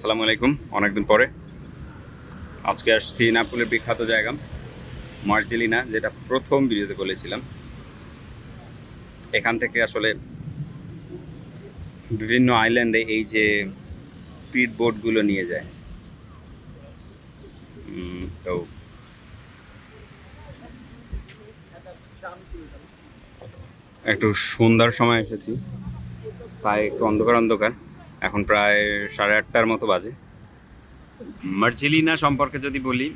আসসালামু আলাইকুম। অনেকদিন পরে আজকে আসছি নাপুলের বিখ্যাত জায়গা, মার্জিলিনা, যেটা প্রথম ভিডিওতে বলেছিলাম। এখান থেকে আসলে বিভিন্ন আইল্যান্ডে এই যে স্পিড বোটগুলো নিয়ে যায়। তো একটু সন্ধ্যার সময় এসেছি, তাই একটু অন্ধকার অন্ধকার। এখন প্রায় সাড়ে আটটার মতো বাজে। মার্জিলিনা সম্পর্কে যদি বলি,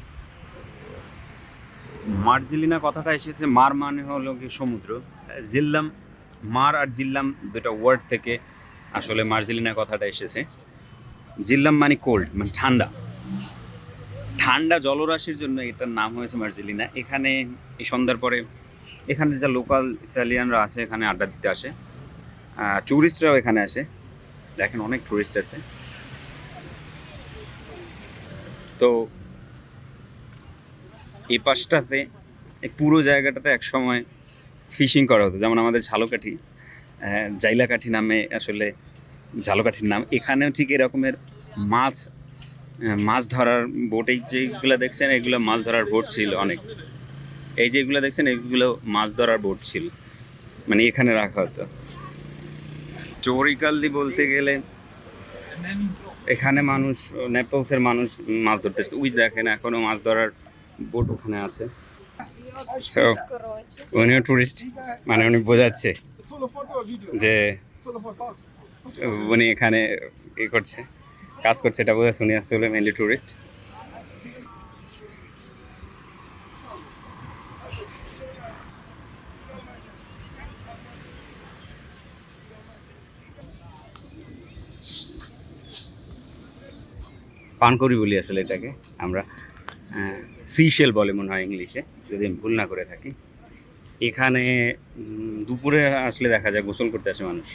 মার্জিলিনা কথাটা এসেছে, মার মানে হলো কি সমুদ্র। জিল্লাম, মার আর জিল্লাম দুটা ওয়ার্ড থেকে আসলে মার্জিলিনা কথাটা এসেছে। জিল্লাম মানে কোল্ড মানে ঠান্ডা। ঠান্ডা জলরাশির জন্য এটার নাম হয়েছে মার্জিলিনা। এখানে, এই সন্ধ্যার পরে, এখানে যা লোকাল ইতালিয়ানরা আছে, এখানে আড্ডা দিতে আসে। ট্যুরিস্টরাও এখানে আসে। দেখেন অনেক টুরিস্ট আছে। তো এই পাশটাতে পুরো জায়গাটাতে এক সময় ফিশিং করা হতো। যেমন আমাদের ঝালকাঠি জাইলাকাঠি নামে আসলে ঝালকাঠির নাম। এখানেও ঠিক এরকমের মাছ মাছ ধরার বোট এই যেগুলো দেখছেন, এগুলো মাছ ধরার বোট ছিল অনেক। এই যেগুলো দেখছেন, এগুলো মাছ ধরার বোট ছিল। মানে এখানে রাখা হতো। হিস্টোরিক্যালি বলতে গেলে এখানে মানুষ নেপলসের মানুষ মাছ ধরতেছে উই দেখেন এখনও মাছ ধরার বোট ওখানে আছে So, উনিও টুরিস্ট মানে উনি বোঝাচ্ছে? যে. উনি এখানে ই করছে কাজ করছে এটা বোঝাচ্ছে উনি আসলে মেনলি টুরিস্ট পানকড়ি বলি আসলে এটাকে, আমরা সিশেল বলে মনে হয় ইংলিশে, যদি আমি ভুল না করে থাকি। এখানে দুপুরে আসলে দেখা যায় গোসল করতে আসে মানুষ।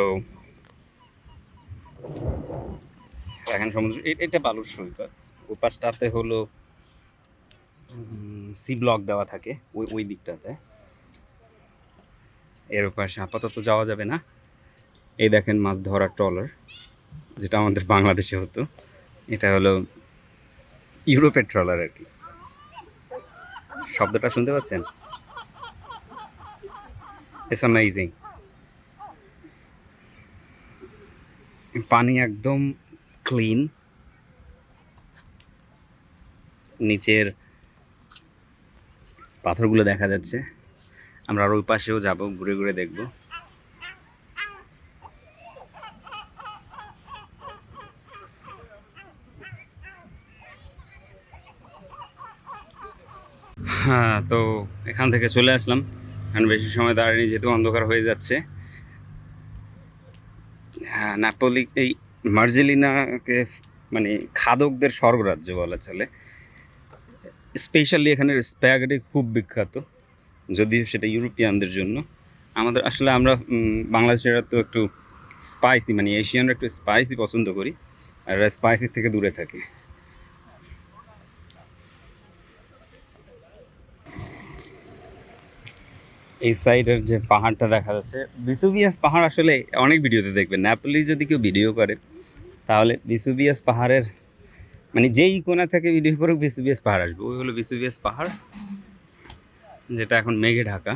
ও। এখন সমুদ্র এটা বালুর সৈকত। ওপাশটাতে হলো সি ব্লক দেওয়া থাকে, ওই ওই দিকটাতে। এর ওপাশে আপাতত যাওয়া যাবে না। এই দেখেন মাছ ধরার ট্রলার, যেটা আমাদের বাংলাদেশে হতো। এটা হলো ইউরোপের ট্রলার আর কি। শব্দটা শুনতে পাচ্ছেন? ইটস পানি একদম ক্লিন নিচের পাথরগুলো দেখা যাচ্ছে। আমরা আর ওই পাশেও যাব, ঘুরে ঘুরে দেখব। হ্যাঁ তো এখান থেকে চলে আসলাম। এখন বেশি সময় দাঁড়িয়ে যেহেতু অন্ধকার হয়ে যাচ্ছে। হ্যাঁ নাপোলি, এই মার্জেলিনাকে মানে খাদকদের স্বর্গরাজ্য বলা চলে। স্পেশালি এখানের স্প্যাগেটি খুব বিখ্যাত। যদিও সেটা ইউরোপিয়ানদের জন্য। আমাদের আসলে আমরা বাংলাদেশিরা তো একটু স্পাইসি মানে এশিয়ানরা একটু স্পাইসি পছন্দ করি, আর স্পাইসি থেকে দূরে থাকে। এই সাইডের যে পাহাড়টা দেখা যাচ্ছে বিসুবিয়াস পাহাড় আসলে অনেক ভিডিওতে দেখবেন। ন্যাপলি যদি কেউ ভিডিও করে, তাহলে বিসুবিয়াস পাহাড়ের মানে যেই কোণা থেকে ভিডিও করুক বিসুবিয়াস পাহাড় আসবে। ওই হলো বিসুবিয়াস পাহাড়। যেটা এখন মেঘে ঢাকা।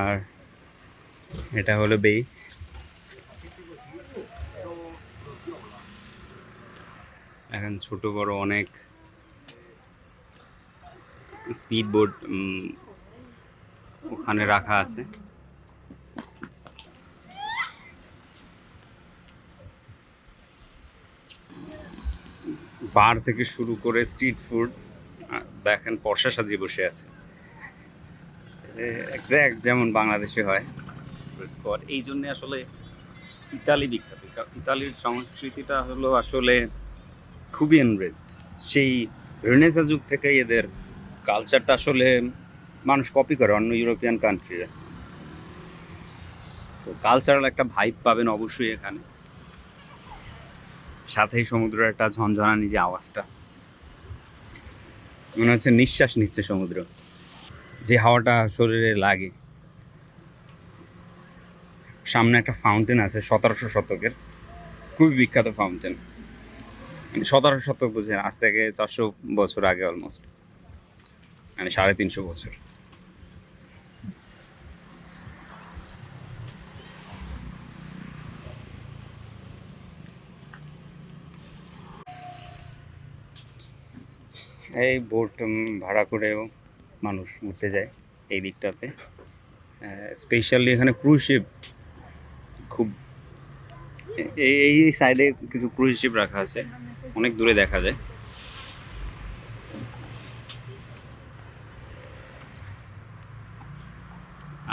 আর এটা হলো বেই। এখন ছোট বড় অনেক স্পিড বোট ওখানে রাখা আছে। বার থেকে শুরু করে স্ট্রিট ফুড দেখেন পর্ষা সাজিয়ে বসে আছে। এক্স্যাক্ট যেমন বাংলাদেশে হয়। এই জন্যে আসলে ইতালি বিখ্যাত। ইতালির সংস্কৃতিটা হলো আসলে খুবই এনরেস্ট সেই রেনেসা যুগ থেকে এদের কালচারটা আসলে মানুষ কপি করে অন্য ইউরোপিয়ান কান্ট্রিরা তো কালচারাল একটা ভাইব পাবেন অবশ্যই এখানে। সাথেই সমুদ্রের একটা ঝনঝনানি যে আওয়াজটা। মনে হচ্ছে নিঃশ্বাস নিচ্ছে সমুদ্র। যে হাওয়াটা শরীরে লাগে। সামনে একটা ফাউন্টেন আছে, সতেরোশো শতকের। খুবই বিখ্যাত ফাউন্টেন মানে সতেরোশো শতক বুঝলেন আজ থেকে চারশো বছর আগে অলমোস্ট মানে সাড়ে তিনশো বছর। এই বোট ভাড়া করেও মানুষ ঘুরতে যায় এই দিকটাতে। স্পেশালি এখানে ক্রুজ শিপ খুব, এই এই সাইডে কিছু ক্রুজ শিপ রাখা আছে, অনেক দূরে দেখা যায়।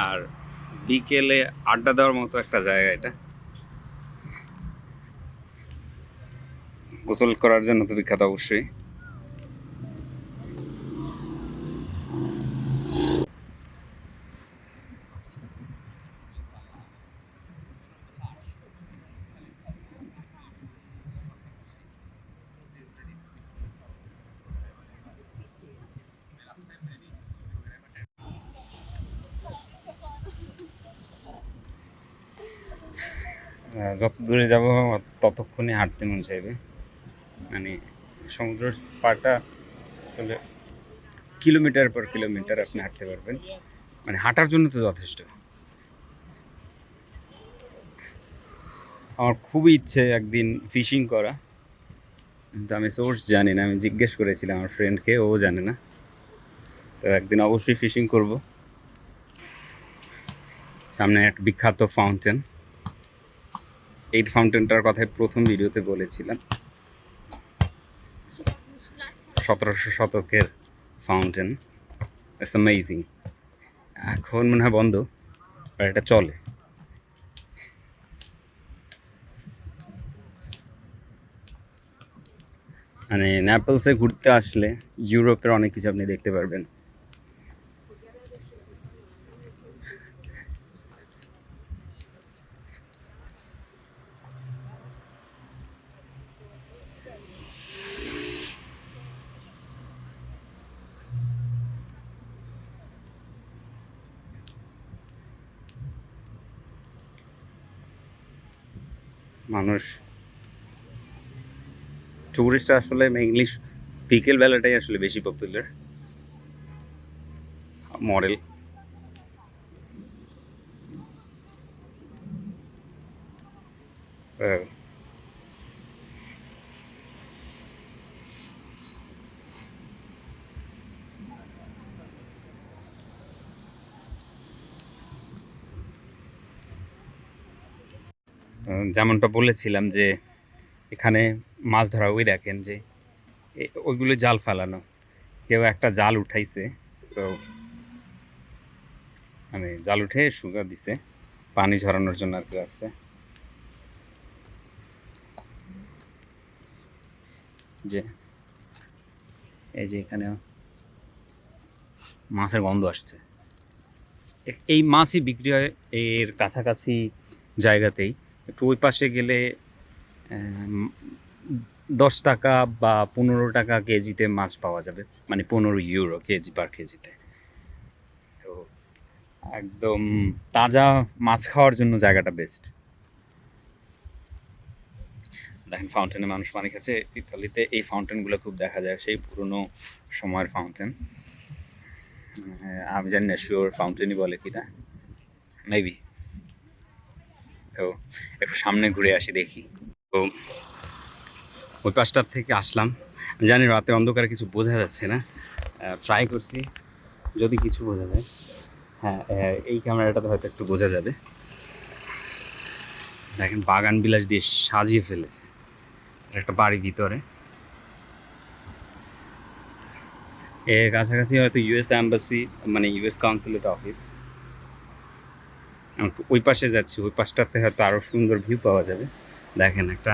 আর বিকেলে আড্ডা দেওয়ার মতো একটা জায়গা এটা। গোসল করার জন্য তো বিখ্যাত অবশ্যই। যত দূরে যাব ততক্ষণে হাঁটতে মন চাইবে। মানে সমুদ্র পাড়টা আসলে কিলোমিটার পর কিলোমিটার আপনি হাঁটতে পারবেন। মানে হাঁটার জন্য তো যথেষ্ট। আমার খুবই ইচ্ছে একদিন ফিশিং করা। কিন্তু আমি সোর্স জানি না, আমি জিজ্ঞেস করেছিলাম আমার ফ্রেন্ডকে ও জানে না। তো একদিন অবশ্যই ফিশিং করব। সামনে একটা বিখ্যাত ফাউন্টেন এই ফাউন্টেনটার কথাই প্রথম ভিডিওতে বলেছিলাম। সতেরোশো শতকের ফাউন্টেন ইটস অ্যামেজিং এখন মনে হয় বন্ধ আর এটা চলে। মানে ন্যাপলসে ঘুরতে আসলে ইউরোপের অনেক কিছু আপনি দেখতে পারবেন। মানুষ টুরিস্ট আসলে ইংলিশ বিকেল বেলাটাই আসলে বেশি পপুলার মডেল যেমনটা বলেছিলাম যে এখানে মাছ ধরা ওই দেখেন যে ওইগুলো জাল ফেলানো। কেউ একটা জাল উঠাইছে, তো মানে জাল উঠে শুকা দিছে, পানি ঝরানোর জন্য আর কি রাখছে। যে, এই যে এখানে মাছের গন্ধ আসছে। এই মাছই বিক্রি হয় এর কাছাকাছি জায়গাতেই। একটু ওই পাশে গেলে দশ টাকা বা পনেরো টাকা কেজিতে মাছ পাওয়া যাবে। মানে পনেরো ইউরো কেজি পার কেজিতে। তো একদম তাজা মাছ খাওয়ার জন্য জায়গাটা বেস্ট দেখেন ফাউন্টেনে মানুষ মানে খাচ্ছে। ইতালিতে এই ফাউন্টেনগুলো খুব দেখা যায়, সেই পুরনো সময়ের ফাউন্টেন আমি জানি না শিওর ফাউন্টেনই বলে কিনা। মেবি তো একটু সামনে ঘুরে আসি, দেখি। তো ওই পাশটার থেকে আসলাম। জানি রাতে অন্ধকারে কিছু বোঝা যাচ্ছে না। ট্রাই করছি। যদি কিছু বোঝা যায়। হ্যাঁ এই ক্যামেরাটাতে হয়তো একটু বোঝা যাবে। দেখেন, বাগান বিলাস দিয়ে সাজিয়ে ফেলেছে। একটা বাড়ি ভিতরে। এ কাছাকাছি হয়তো ইউএস অ্যাম্বাসি মানে ইউএস কাউন্সিলেট অফিস ওই পাশে যাচ্ছি, ওই পাশটাতে হয়তো আরও সুন্দর ভিউ পাওয়া যাবে। দেখেন একটা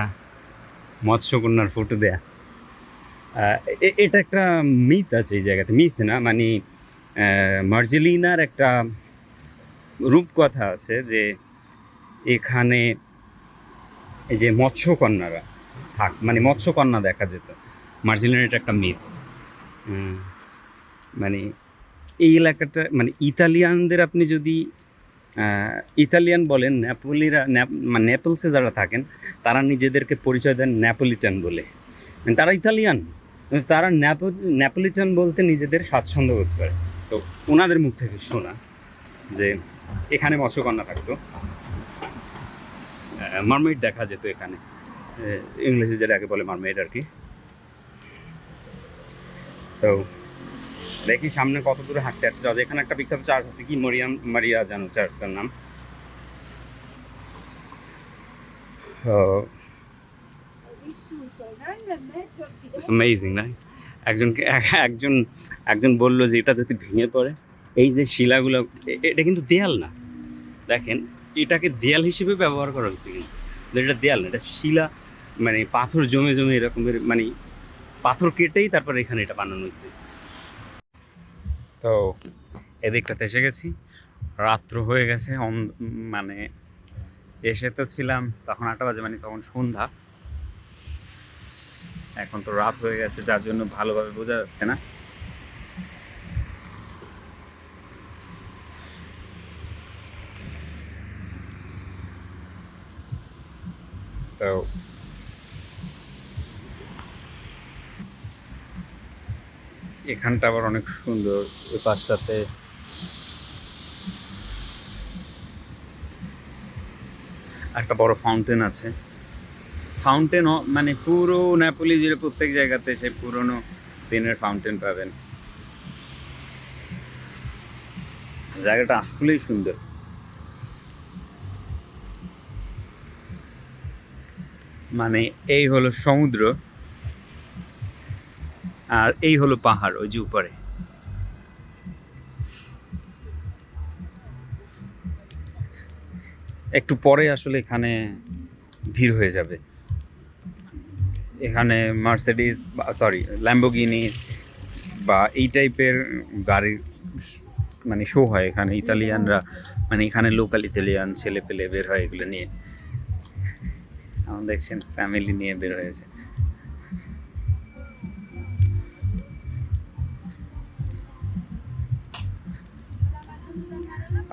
মৎস্যকন্যার ফটো দেয়া। এটা একটা মিথ আছে এই জায়গাতে। মিথ না মানে মার্জেলিনার একটা রূপকথা আছে যে এখানে যে মৎস্যকন্যারা থাক মানে মৎস্যকন্যা দেখা যেত। মার্জেলিনার এটা একটা মিথ মানে এই এলাকাটা মানে ইতালিয়ানদের আপনি যদি ইতালিয়ান বলেন মানে নেপলসে যারা থাকেন, তারা নিজেদেরকে পরিচয় দেন ন্যাপোলিটান বলে। মানে তারা ইতালিয়ান তারা ন্যাপো ন্যাপোলিটান বলতে নিজেদের স্বাচ্ছন্দ্য বোধ করে। তো ওনাদের মুখ থেকে শোনা যে এখানে মৎস্যকন্যা থাকতো। মারমেড দেখা যেত এখানে। ইংলিশে যেটাকে বলে মারমেড আর কি। তো দেখি সামনে কত দূরে হাঁটতে হাঁটতে যাওয়া এখানে একটা বিখ্যাত চার্চ আছে কি? মরিয়াম, মারিয়া জানো চার্চের নাম? vissuto un anno mezzo a it's Firenze. Amazing না একজনকে একজন একজন বলল যে এটা যদি ভেঙে পড়ে, এই যে শিলাগুলো এটা কিন্তু দেয়াল না। দেখেন, এটাকে দেয়াল হিসেবে ব্যবহার করা হয়েছে কিন্তু। এটা দেয়াল না, এটা শিলা মানে পাথর জমে জমে এরকমের মানে পাথর কেটেই তারপর এখানে এটা বানানো হয়েছে। তো এদিকটাতে এসে গেছি। রাত্র হয়ে গেছে মানে এসে তো ছিলাম, তখন আটটা বাজে মানে তখন সন্ধ্যা। এখন তো রাত হয়ে গেছে, যার জন্য ভালোভাবে বোঝা যাচ্ছে না। তো এখানটা আবার অনেক সুন্দর। ওই পাশটাতে একটা বড় ফাউন্টেন আছে। ফাউন্টেন মানে পুরো নেপোলি জুড়ে প্রত্যেক জায়গাতে সেই পুরনো দিনের ফাউন্টেন পাবেন। জায়গাটা আসলেই সুন্দর। মানে এই হলো সমুদ্র। আর এই হলো পাহাড়, ওই যে উপরে। একটু পরে আসলে এখানে ভিড় হয়ে যাবে। এখানে মার্সিডিস সরি ল্যাম্বোগিনি বা এই টাইপের গাড়ির মানে শো হয় এখানে। ইতালিয়ানরা মানে এখানে লোকাল ইতালিয়ান ছেলে পেলে বের হয় এগুলো নিয়ে। দেখছেন ফ্যামিলি নিয়ে বের হয়েছে।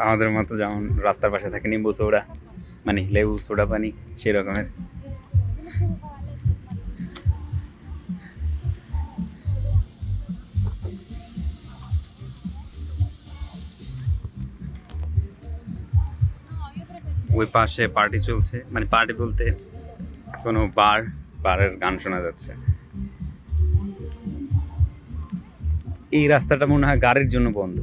আমাদের মতো যেমন রাস্তার পাশে থাকে নিম্বু সোডা মানে লেবু সোডা পানি, সেই রকমের। ওই পাশে পার্টি চলছে মানে পার্টি বলতে কোনো বার বারের গান শোনা যাচ্ছে। এই রাস্তাটা মনে হয় গাড়ির জন্য বন্ধ।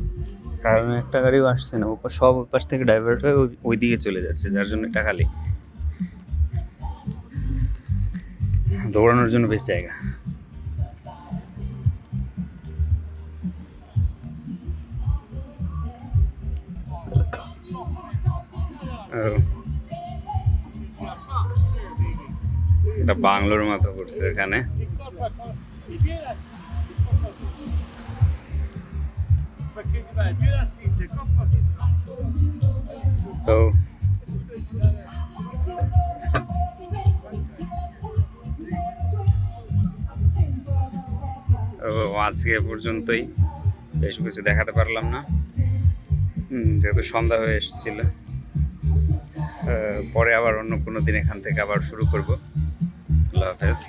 কারণ একটা গাড়িও আসছে না ওপার সব ওই পাশ থেকে ডাইভার্ট হয়ে ওই- দিকে চলে যাচ্ছে, যার জন্য এটা খালি। দৌড়ানোর জন্য বেশ জায়গা। এটা বাংলোর মতো করছে এখানে। তো আজকে পর্যন্তই। বেশ কিছু দেখাতে পারলাম না। যেহেতু সন্ধ্যা হয়ে এসেছিল। পরে আবার অন্য কোনো দিন এখান থেকে আবার শুরু করব। আল্লাহ হাফেজ।